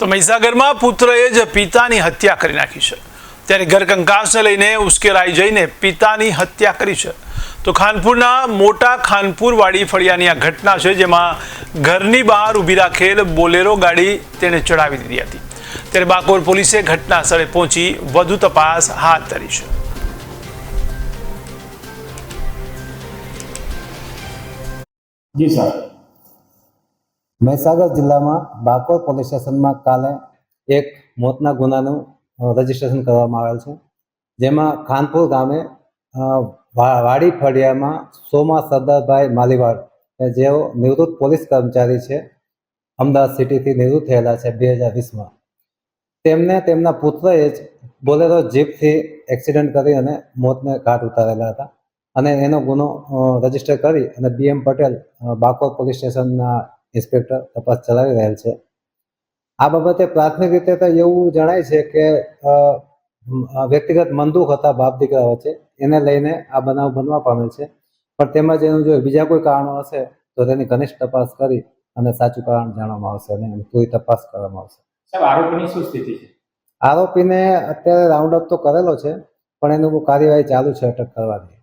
તો મહીસાગરમાં પુત્રએ જ પિતાની હત્યા કરી નાખી છે. ત્યારે ઘર કંકાસને લઈને ઉશ્કેરાઈ જઈને પિતાની હત્યા કરી છે. તો ખાનપુરના મોટા ખાનપુરવાડી ફળિયાની આ ઘટના છે, જેમાં ઘરની બહાર ઊભી રાખેલ બોલેરો ગાડી તેણે ચડાવી દીધી હતી. ત્યારે બાકોર પોલીસે ઘટના સ્થળે પહોંચી વધુ તપાસ હાથ ધરી છે. જી સર મહીસાગર જિલ્લામાં બાકોર પોલીસ સ્ટેશનમાં કાલે એક મોતના ગુનાનું રજીસ્ટ્રેશન કરવામાં આવેલ છે. જેમાં ખાનપુર ગામે વાડી ફળિયામાં સોમા સરદારભાઈ માલીવાડ જેઓ નિવૃત્ત પોલીસ કર્મચારી છે, અમદાવાદ સિટીથી નિવૃત્ત થયેલા છે બે હજાર વીસમાં. તેમને તેમના પુત્રએ જ બોલેરો જીપથી એક્સિડન્ટ કરી અને મોતને ઘાટ ઉતારેલા હતા. અને એનો ગુનો રજિસ્ટર કરી અને બીએમ પટેલ બાકોર પોલીસ સ્ટેશનના ઇન્સ્પેક્ટર તપાસ ચલાવી રહેલ છે. આ બાબતે પ્રાથમિક રીતે તો એવું જણાય છે કે વ્યક્તિગત મંદુખ હતા બાપ દીકરા વચ્ચે. એને લઈને આ બનાવ બનવા પામેલ છે. પણ તેમજ એનું જો બીજા કોઈ કારણો હશે તો તેની ઘનિષ્ઠ તપાસ કરી અને સાચું કારણ જાણવામાં આવશે અને પૂરી તપાસ કરવામાં આવશે. સાહેબ આરોપીની શું સ્થિતિ છે? આરોપીને અત્યારે રાઉન્ડ અપ તો કરેલો છે પણ એનું કાર્યવાહી ચાલુ છે અટક કરવાની.